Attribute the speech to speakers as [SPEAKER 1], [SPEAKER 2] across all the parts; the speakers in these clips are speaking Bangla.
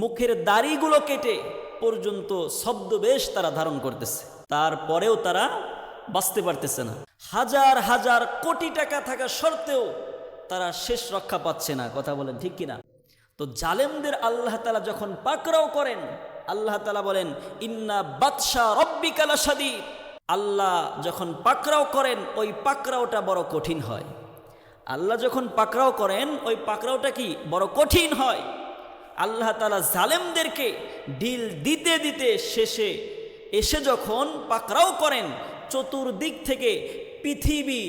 [SPEAKER 1] মুখের দাড়িগুলো কেটে পর্যন্ত শব্দবেশ তারা ধারণ করতেছে। তারপরেও তারা বাঁচতে পারতেছে না। হাজার হাজার কোটি টাকা থাকা সত্ত্বেও তারা শেষ রক্ষা পাচ্ছে না, কথা বলেন ঠিক কিনা? তো জালেমদের আল্লাহ তালা যখন পাকড়াও করেন, আল্লাহ তালা বলেন, ইন্না বাদশাহ রব্বিকালা সাদী আল্লাহ যখন পাকড়াও করেন, ওই পাকড়াওটা বড় কঠিন হয়। আল্লাহ যখন পাকড়াও করেন, ওই পাকড়াওটা কি বড় কঠিন হয়? আল্লাহ তালা জালেমদেরকে ঢিল দিতে দিতে শেষে এসে যখন পাকরাও করেন, চতুর্দিক থেকে পৃথিবী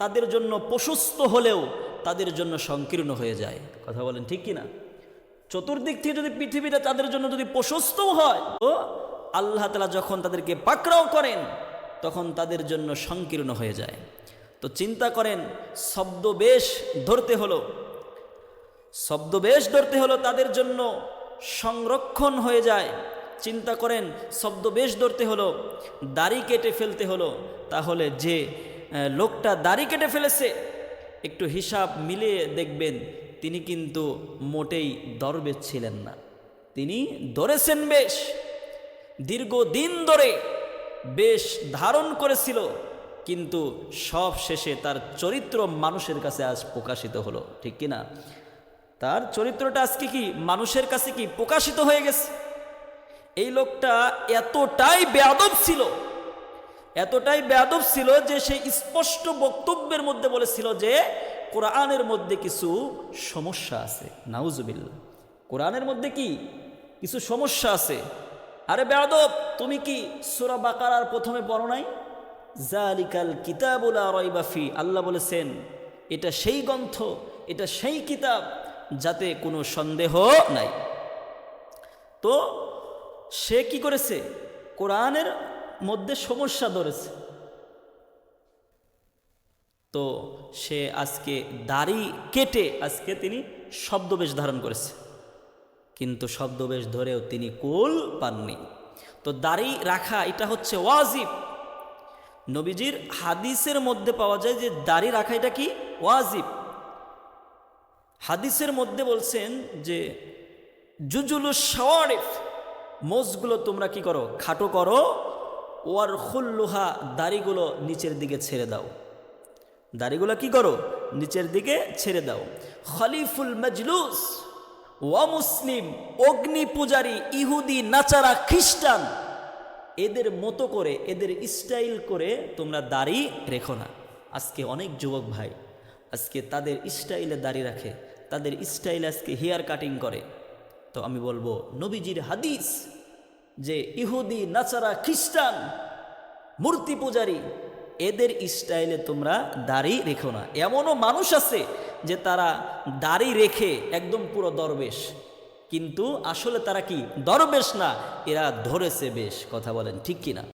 [SPEAKER 1] তাদের জন্য প্রশস্ত হলেও তাদের জন্য সংকীর্ণ হয়ে যায়। কথা বলেন ঠিক কি না চতুর্দিক থেকে যদি পৃথিবীটা তাদের জন্য যদি প্রশস্তও হয় তো আল্লাহ তালা যখন তাদেরকে পাকড়াও করেন, তখন তাদের জন্য সংকীর্ণ হয়ে যায়। তো চিন্তা করেন শব্দ বেশ ধরতে হলো। শব্দবেশ ধরতে হলো তাদের জন্য। সংরক্ষণ হয়ে যায়। চিন্তা করেন, শব্দবেশ ধরতে হলো, দাড়ি কেটে ফেলতে হলো। তাহলে যে লোকটা দাড়ি কেটে ফেলেছে, একটু হিসাব মিলিয়ে দেখবেন, তিনি কিন্তু মোটেই দরবেশ ছিলেন না। তিনি ধরেছেন বেশ। দীর্ঘদিন ধরে বেশ ধারণ করেছিল, কিন্তু সব শেষে তার চরিত্র মানুষের কাছে আজ প্রকাশিত হলো, ঠিক কিনা? তার চরিত্রটা আজকে কি মানুষের কাছে কি প্রকাশিত হয়ে গেছে? এই লোকটা এতটাই বেয়াদব ছিল, এতটাই বেয়াদব ছিল যে সে স্পষ্ট বক্তব্যের মধ্যে বলেছিল যে কোরআনের মধ্যে কিছু সমস্যা আছে। নাউজুবিল্লা কোরআনের মধ্যে কি কিছু সমস্যা আছে? আরে বেয়াদব, তুমি কি সুরা বাকারার প্রথমে পড়ো নাই? জালিকাল কিতাবুলা রয়বাফি আল্লাহ বলেছেন, এটা সেই গ্রন্থ, এটা সেই কিতাব যাতে কোনো সন্দেহ নাই। তো সে কি করেছে? কোরআনের মধ্যে সমস্যা ধরেছে। তো সে আজকে দাড়ি কেটে আজকে তিনি শব্দবেশ ধারণ করেছে। কিন্তু শব্দবেশ ধরেও তিনি কুল পাননি। তো দাড়ি রাখা, এটা হচ্ছে ওয়াজিব। নবীজির হাদিসের মধ্যে পাওয়া যায় যে দাড়ি রাখা, এটা কি? ওয়াজিব। হাদিসের মধ্যে বলছেন যে, জুজুলু শাওয়ারিফ মোজগুলো তোমরা কি করো? খাটো করো। ওয়ার খুল্লুহা, দাড়িগুলো নিচের দিকে ছেড়ে দাও। দাড়িগুলো কি করো? নিচের দিকে ছেড়ে দাও। খলিফুল মজলুস, ওয়া মুসলিম, অগ্নি পূজারী, ইহুদি, নাচারা, খ্রিস্টান, এদের মতো করে, এদের স্টাইল করে তোমরা দাড়ি রেখো না। আজকে অনেক যুবক ভাই আজকে তাদের স্টাইলে দাড়ি রাখে, তাদের স্টাইলে আজকে হেয়ার কাটিং করে। তো আমি বলব, নবীজির হাদিস যে ইহুদি নাচারা খ্রিস্টান, মূর্তি পূজারী, এদের স্টাইলে তোমরা দাড়ি রেখো না। এমনও মানুষ আছে যে তারা দাড়ি রেখে একদম পুরো দরবেশ। কিন্তু আসলে তারা কি? দরবেশ না, এরা ধরেছে বেশ, কথা বলেন ঠিক কিনা?